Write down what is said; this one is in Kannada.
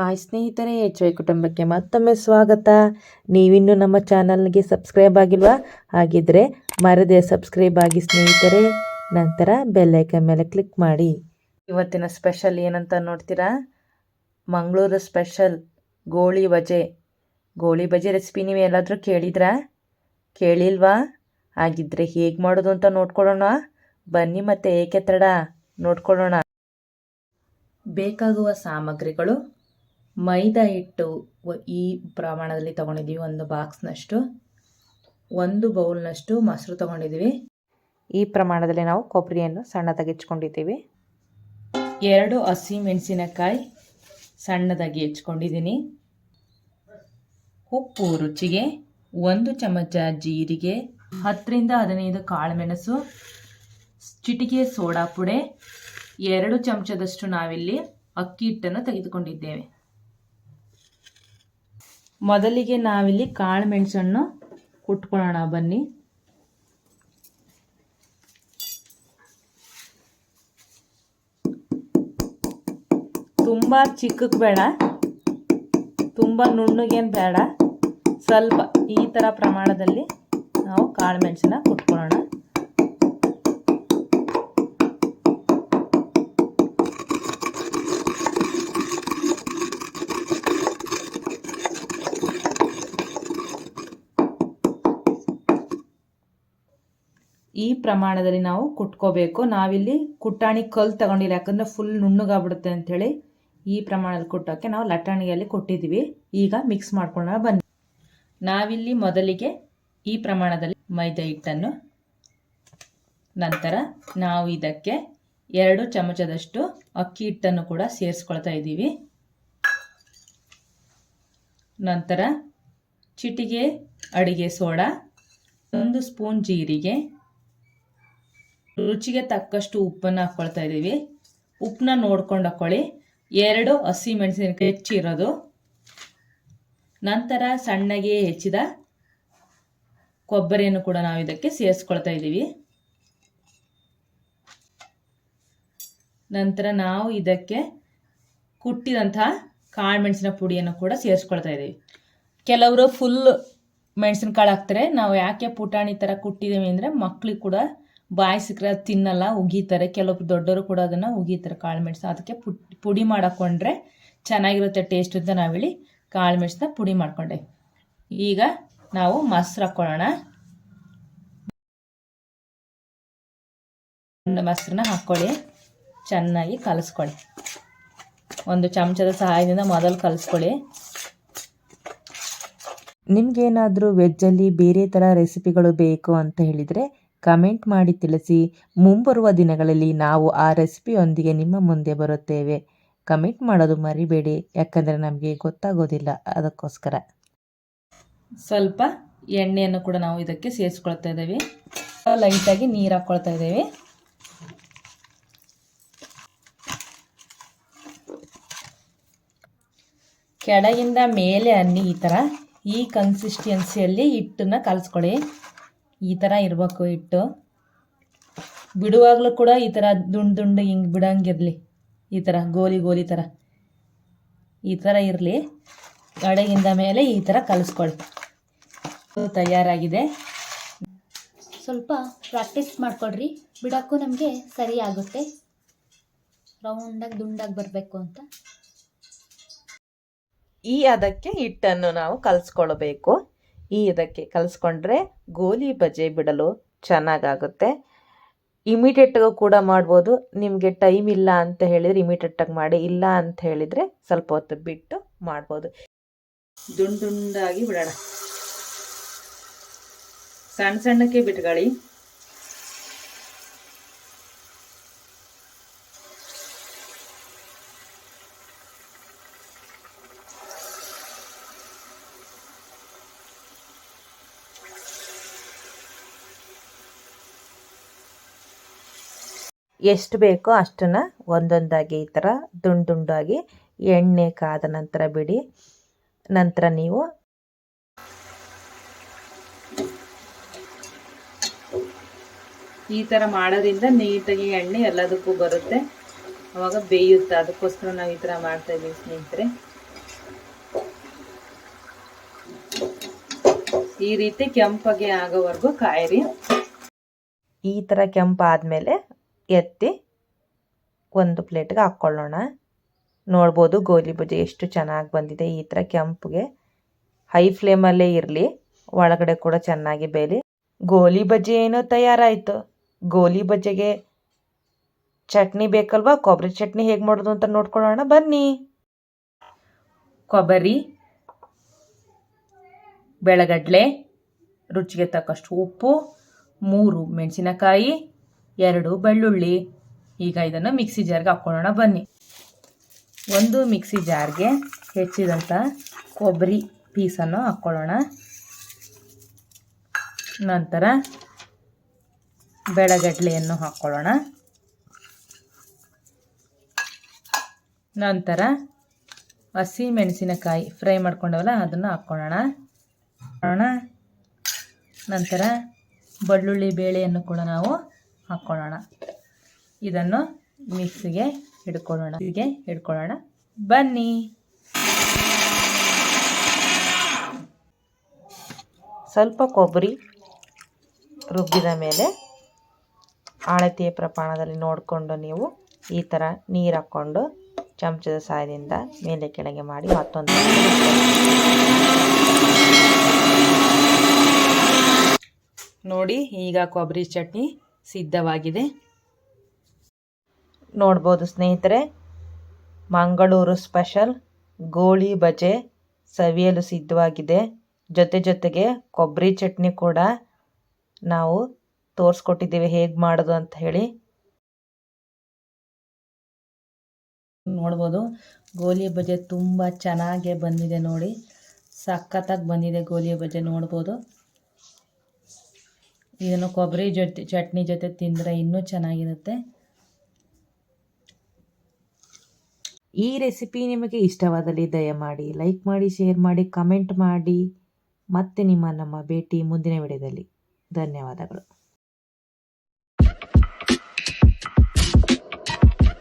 ಹಾಯ್ ಸ್ನೇಹಿತರೆ, ಎಚ್ ವೈ ಕುಟುಂಬಕ್ಕೆ ಮತ್ತೊಮ್ಮೆ ಸ್ವಾಗತ. ನೀವಿನ್ನೂ ನಮ್ಮ ಚಾನಲ್ಗೆ ಸಬ್ಸ್ಕ್ರೈಬ್ ಆಗಿಲ್ವಾ? ಹಾಗಿದ್ರೆ ಮರದೇ ಸಬ್ಸ್ಕ್ರೈಬ್ ಆಗಿ ಸ್ನೇಹಿತರೆ. ನಂತರ ಬೆಲ್ಲೈಕನ್ ಮೇಲೆ ಕ್ಲಿಕ್ ಮಾಡಿ. ಇವತ್ತಿನ ಸ್ಪೆಷಲ್ ಏನಂತ ನೋಡ್ತೀರಾ? ಮಂಗಳೂರು ಸ್ಪೆಷಲ್ ಗೋಳಿ ಬಜೆ ಗೋಳಿ ಬಜೆ ರೆಸಿಪಿ ನೀವು ಎಲ್ಲಾದರೂ ಕೇಳಿದ್ರಾ? ಕೇಳಿಲ್ವಾ? ಹಾಗಿದ್ರೆ ಹೇಗೆ ಮಾಡೋದು ಅಂತ ನೋಡ್ಕೊಳ್ಳೋಣ. ಬನ್ನಿ ಮತ್ತೆ ಏಕೆ ತಡ ನೋಡ್ಕೊಳ್ಳೋಣ. ಬೇಕಾಗುವ ಸಾಮಗ್ರಿಗಳು ಮೈದಾ ಹಿಟ್ಟು ಈ ಪ್ರಮಾಣದಲ್ಲಿ ತಗೊಂಡಿದ್ದೀವಿ. ಒಂದು ಬಾಕ್ಸ್ನಷ್ಟು, ಒಂದು ಬೌಲ್ನಷ್ಟು ಮೊಸರು ತಗೊಂಡಿದ್ದೀವಿ. ಈ ಪ್ರಮಾಣದಲ್ಲಿ ನಾವು ಕೊಬ್ಬರಿಯನ್ನು ಸಣ್ಣದಾಗಿ ಹೆಚ್ಕೊಂಡಿದ್ದೀವಿ. ಎರಡು ಹಸಿ ಮೆಣಸಿನಕಾಯಿ ಸಣ್ಣದಾಗಿ ಹೆಚ್ಕೊಂಡಿದ್ದೀನಿ. ಉಪ್ಪು ರುಚಿಗೆ ಒಂದು ಚಮಚ ಜೀರಿಗೆ, ಹತ್ತರಿಂದ ಹದಿನೈದು ಕಾಳುಮೆಣಸು, ಚಿಟಿಕೆ ಸೋಡಾ ಪುಡೆ, ಎರಡು ಚಮಚದಷ್ಟು ನಾವಿಲ್ಲಿ ಅಕ್ಕಿ ಹಿಟ್ಟನ್ನು ತೆಗೆದುಕೊಂಡಿದ್ದೇವೆ. ಮೊದಲಿಗೆ ನಾವಿಲ್ಲಿ ಕಾಳು ಮೆಣಸನ್ನು ಕುಟ್ಕೊಳ್ಳೋಣ, ಬನ್ನಿ. ತುಂಬ ಚಿಕ್ಕಕ್ಕೆ ಬೇಡ, ತುಂಬ ನುಣ್ಣಗೇನು ಬೇಡ. ಸ್ವಲ್ಪ ಈ ಥರ ಪ್ರಮಾಣದಲ್ಲಿ ನಾವು ಕಾಳು ಮೆಣಸನ್ನ ಕುಟ್ಕೊಳ್ಳೋಣ. ಈ ಪ್ರಮಾಣದಲ್ಲಿ ನಾವು ಕುಟ್ಕೋಬೇಕು. ನಾವಿಲ್ಲಿ ಕುಟ್ಟಾಣಿ ಕಲ್ಲು ತಗೊಂಡಿಲ್ಲ, ಯಾಕಂದರೆ ಫುಲ್ ನುಣ್ಣಗಾಗ್ಬಿಡುತ್ತೆ ಅಂಥೇಳಿ ಈ ಪ್ರಮಾಣದಲ್ಲಿ ಕುಟ್ಟೋಕ್ಕೆ ನಾವು ಲಟ್ಟಣಿಗೆಯಲ್ಲಿ ಕೊಟ್ಟಿದ್ದೀವಿ. ಈಗ ಮಿಕ್ಸ್ ಮಾಡ್ಕೊಳ್ಳೋಣ ಬನ್ನಿ. ನಾವಿಲ್ಲಿ ಮೊದಲಿಗೆ ಈ ಪ್ರಮಾಣದಲ್ಲಿ ಮೈದಾ ಹಿಟ್ಟನ್ನು, ನಂತರ ನಾವು ಇದಕ್ಕೆ ಎರಡು ಚಮಚದಷ್ಟು ಅಕ್ಕಿ ಹಿಟ್ಟನ್ನು ಕೂಡ ಸೇರಿಸ್ಕೊಳ್ತಾ ಇದ್ದೀವಿ. ನಂತರ ಚಿಟಿಗೆ ಅಡಿಗೆ ಸೋಡಾ, ಒಂದು ಸ್ಪೂನ್ ಜೀರಿಗೆ ರುಚಿಗೆ ತಕ್ಕಷ್ಟು ಉಪ್ಪನ್ನು ಹಾಕ್ಕೊಳ್ತಾ ಇದ್ದೀವಿ. ಉಪ್ಪನ್ನ ನೋಡ್ಕೊಂಡು ಹಾಕ್ಕೊಳ್ಳಿ ಎರಡು ಹಸಿ ಮೆಣಸಿನಕಾಯಿ ಹೆಚ್ಚಿರೋದು. ನಂತರ ಸಣ್ಣಗೆ ಹೆಚ್ಚಿದ ಕೊಬ್ಬರಿಯನ್ನು ಕೂಡ ನಾವು ಇದಕ್ಕೆ ಸೇರಿಸ್ಕೊಳ್ತಾ ಇದ್ದೀವಿ. ನಂತರ ನಾವು ಇದಕ್ಕೆ ಕುಟ್ಟಿದಂತಹ ಕಾಳು ಮೆಣಸಿನ ಪುಡಿಯನ್ನು ಕೂಡ ಸೇರಿಸ್ಕೊಳ್ತಾ ಇದ್ದೀವಿ. ಕೆಲವರು ಫುಲ್ ಮೆಣಸಿನಕಾಳು ಹಾಕ್ತಾರೆ. ನಾವು ಯಾಕೆ ಪುಟಾಣಿ ಥರ ಕುಟ್ಟಿದ್ದೀವಿ ಅಂದರೆ ಮಕ್ಕಳಿಗೆ ಕೂಡ ಬಾಯಿ ಸಿಕ್ಕರೆ ಅದು ತಿನ್ನಲ್ಲ, ಉಗೀತಾರೆ. ಕೆಲವೊಬ್ರು ದೊಡ್ಡವರು ಕೂಡ ಅದನ್ನು ಉಗೀತಾರೆ ಕಾಳು ಮೆಣಸು. ಅದಕ್ಕೆ ಪುಡಿ ಮಾಡಿಕೊಂಡ್ರೆ ಚೆನ್ನಾಗಿರುತ್ತೆ ಟೇಸ್ಟ್ ಅಂತ ಹೇಳಿ ಕಾಳು ಮೆಣಸನ್ನ ಪುಡಿ ಮಾಡ್ಕೊಂಡೆ. ಈಗ ನಾವು ಮೊಸರು ಹಾಕ್ಕೊಳ್ಳೋಣ ಮೊಸರನ್ನ ಹಾಕ್ಕೊಳ್ಳಿ ಚೆನ್ನಾಗಿ ಕಲಸ್ಕೊಳ್ಳಿ. ಒಂದು ಚಮಚದ ಸಹಾಯದಿಂದ ಮೊದಲು ಕಲಿಸ್ಕೊಳ್ಳಿ. ನಿಮಗೇನಾದರೂ ವೆಜ್ಜಲ್ಲಿ ಬೇರೆ ಥರ ರೆಸಿಪಿಗಳು ಬೇಕು ಅಂತ ಹೇಳಿದರೆ ಕಮೆಂಟ್ ಮಾಡಿ ತಿಳಿಸಿ. ಮುಂಬರುವ ದಿನಗಳಲ್ಲಿ ನಾವು ಆ ರೆಸಿಪಿಯೊಂದಿಗೆ ನಿಮ್ಮ ಮುಂದೆ ಬರುತ್ತೇವೆ. ಕಮೆಂಟ್ ಮಾಡೋದು ಮರಿಬೇಡಿ, ಯಾಕಂದರೆ ನಮಗೆ ಗೊತ್ತಾಗೋದಿಲ್ಲ ಅದಕ್ಕೋಸ್ಕರ. ಸ್ವಲ್ಪ ಎಣ್ಣೆಯನ್ನು ಕೂಡ ನಾವು ಇದಕ್ಕೆ ಸೇರಿಸ್ಕೊಳ್ತಾ ಇದ್ದೀವಿ. ಲೈಟಾಗಿ ನೀರು ಹಾಕ್ಕೊಳ್ತಾ ಇದ್ದೇವೆ. ಕೆಳಗಿಂದ ಮೇಲೆ ಅನ್ನಿ ಈ ಥರ ಈ ಕನ್ಸಿಸ್ಟೆನ್ಸಿಯಲ್ಲಿ ಹಿಟ್ಟನ್ನು ಕಲಿಸ್ಕೊಳ್ಳಿ. ಈ ಥರ ಇರಬೇಕು ಹಿಟ್ಟು ಬಿಡುವಾಗಲೂ ಕೂಡ ಈ ಥರ ದುಂಡು ದುಂಡು ಹಿಂಗೆ ಬಿಡಂಗಿರಲಿ. ಈ ಥರ ಗೋಲಿ ಗೋಲಿ ಥರ ಈ ಥರ ಇರಲಿ. ಕಡೆಗಿಂದ ಮೇಲೆ ಈ ಥರ ಕಲಿಸ್ಕೊಳ್ಳಿ ಇದು ತಯಾರಾಗಿದೆ. ಸ್ವಲ್ಪ ಪ್ರಾಕ್ಟೀಸ್ ಮಾಡಿಕೊಡ್ರಿ. ಬಿಡೋಕ್ಕೂ ನಮಗೆ ಸರಿ ಆಗುತ್ತೆ. ರೌಂಡಾಗಿ ದುಂಡಾಗಿ ಬರಬೇಕು ಅಂತ. ಈ ಅದಕ್ಕೆ ಹಿಟ್ಟನ್ನು ನಾವು ಕಲಿಸ್ಕೊಳ್ಬೇಕು. ಈ ಇದಕ್ಕೆ ಕಲಿಸ್ಕೊಂಡ್ರೆ ಗೋಲಿ ಬಜೆ ಬಿಡಲು ಚೆನ್ನಾಗಾಗುತ್ತೆ. ಇಮಿಡಿಯೇಟಾಗೂ ಕೂಡ ಮಾಡ್ಬೋದು. ನಿಮಗೆ ಟೈಮ್ ಇಲ್ಲ ಅಂತ ಹೇಳಿದರೆ ಇಮಿಡಿಯೇಟಾಗಿ ಮಾಡಿ, ಇಲ್ಲ ಅಂತ ಹೇಳಿದರೆ ಸ್ವಲ್ಪ ಹೊತ್ತು ಬಿಟ್ಟು ಮಾಡ್ಬೋದು. ದುಂಡು ದುಂಡಾಗಿ ಬಿಡೋಣ. ಸಣ್ಣ ಸಣ್ಣಕ್ಕೆ ಬಿಟ್ಕೊಳ್ಳಿ. ಎಷ್ಟು ಬೇಕೋ ಅಷ್ಟನ್ನು ಒಂದೊಂದಾಗಿ ಈ ಥರ ದುಂಡು ದುಂಡಾಗಿ ಎಣ್ಣೆ ಕಾದ ನಂತರ ಬಿಡಿ. ನಂತರ ನೀವು ಈ ಥರ ಮಾಡೋದ್ರಿಂದ ನೀಟಾಗಿ ಎಣ್ಣೆ ಎಲ್ಲದಕ್ಕೂ ಬರುತ್ತೆ. ಅವಾಗ ಬೇಯುತ್ತೆ. ಅದಕ್ಕೋಸ್ಕರ ನಾವು ಈ ಥರ ಮಾಡ್ತಾ ಇದ್ದೀವಿ ಸ್ನೇಹಿತರೆ. ಈ ರೀತಿ ಕೆಂಪಗೆ ಆಗೋವರೆಗೂ ಕಾಯಿರಿ. ಈ ಥರ ಕೆಂಪಾದಮೇಲೆ ಎತ್ತಿ ಒಂದು ಪ್ಲೇಟ್ಗೆ ಹಾಕ್ಕೊಳ್ಳೋಣ. ನೋಡ್ಬೋದು ಗೋಲಿ ಬಜ್ಜಿ ಎಷ್ಟು ಚೆನ್ನಾಗಿ ಬಂದಿದೆ ಈ ಥರ ಕೆಂಪುಗೆ. ಹೈ ಫ್ಲೇಮಲ್ಲೇ ಇರಲಿ, ಒಳಗಡೆ ಕೂಡ ಚೆನ್ನಾಗಿ ಬೇಲಿ ಗೋಲಿ ಬಜ್ಜಿ ಏನೋ ತಯಾರಾಯಿತು. ಗೋಲಿ ಬಜ್ಜಿಗೆ ಚಟ್ನಿ ಬೇಕಲ್ವಾ? ಕೊಬ್ಬರಿ ಚಟ್ನಿ ಹೇಗೆ ಮಾಡೋದು ಅಂತ ನೋಡ್ಕೊಳ್ಳೋಣ, ಬನ್ನಿ. ಕೊಬ್ಬರಿ, ಬೆಳಗಡ್ಲೆ, ರುಚಿಗೆ ತಕ್ಕಷ್ಟು ಉಪ್ಪು, ಮೂರು ಮೆಣಸಿನಕಾಯಿ ಎರಡು ಬೆಳ್ಳುಳ್ಳಿ. ಈಗ ಇದನ್ನು ಮಿಕ್ಸಿ ಜಾರ್ಗೆ ಹಾಕ್ಕೊಳ್ಳೋಣ, ಬನ್ನಿ. ಒಂದು ಮಿಕ್ಸಿ ಜಾರ್ಗೆ ಹೆಚ್ಚಿದಂಥ ಕೊಬ್ಬರಿ ಪೀಸನ್ನು ಹಾಕ್ಕೊಳ್ಳೋಣ. ನಂತರ ಬೆಳಗಡ್ಲೆಯನ್ನು ಹಾಕ್ಕೊಳ್ಳೋಣ. ನಂತರ ಹಸಿ ಮೆಣಸಿನಕಾಯಿ ಫ್ರೈ ಮಾಡ್ಕೊಂಡವಲ್ಲ, ಅದನ್ನು ಹಾಕ್ಕೊಳ್ಳೋಣ. ನಂತರ ಬೆಳ್ಳುಳ್ಳಿ ಬೇಳೆಯನ್ನು ಕೂಡ ನಾವು ಹಾಕ್ಕೊಳ್ಳೋಣ ಇದನ್ನು ಮಿಕ್ಸಿಗೆ ಹಿಡ್ಕೊಳ್ಳೋಣ. ಹೀಗೆ ಹಿಡ್ಕೊಳ್ಳೋಣ. ಬನ್ನಿ. ಸ್ವಲ್ಪ ಕೊಬ್ಬರಿ ರುಬ್ಬಿದ ಮೇಲೆ ಅಳತೆಯ ಪ್ರಮಾಣದಲ್ಲಿ ನೋಡಿಕೊಂಡು ನೀವು ಈ ಥರ ನೀರು ಹಾಕ್ಕೊಂಡು ಚಮಚದ ಸಹಾಯದಿಂದ ಮೇಲೆ ಕೆಳಗೆ ಮಾಡಿ ಮತ್ತೊಂದು ನೋಡಿ ಈಗ ಕೊಬ್ಬರಿ ಚಟ್ನಿ ಸಿದ್ಧವಾಗಿದೆ. ನೋಡ್ಬೋದು ಸ್ನೇಹಿತರೆ ಮಂಗಳೂರು ಸ್ಪೆಷಲ್ ಗೋಳಿ ಬಜೆ ಸವಿಯಲು ಸಿದ್ಧವಾಗಿದೆ. ಜೊತೆ ಜೊತೆಗೆ ಕೊಬ್ಬರಿ ಚಟ್ನಿ ಕೂಡ ನಾವು ತೋರಿಸ್ಕೊಟ್ಟಿದ್ದೀವಿ ಹೇಗೆ ಮಾಡೋದು ಅಂತ ಹೇಳಿ. ನೋಡ್ಬೋದು ಗೋಲಿ ಬಜೆ ತುಂಬ ಚೆನ್ನಾಗೆ ಬಂದಿದೆ ನೋಡಿ. ಸಖತ್ತಾಗಿ ಬಂದಿದೆ ಗೋಲಿ ಬಜೆ ನೋಡ್ಬೋದು. ಇದನ್ನು ಕೊಬ್ಬರಿ ಜೊತೆ, ಚಟ್ನಿ ಜೊತೆ ತಿಂದರೆ ಇನ್ನೂ ಚೆನ್ನಾಗಿರುತ್ತೆ. ಈ ರೆಸಿಪಿ ನಿಮಗೆ ಇಷ್ಟವಾದಲ್ಲಿ ದಯಮಾಡಿ ಲೈಕ್ ಮಾಡಿ, ಶೇರ್ ಮಾಡಿ, ಕಮೆಂಟ್ ಮಾಡಿ. ಮತ್ತೆ ನಿಮ್ಮ ನಮ್ಮ ಭೇಟಿ ಮುಂದಿನ ವಿಡಿಯೋದಲ್ಲಿ. ಧನ್ಯವಾದಗಳು.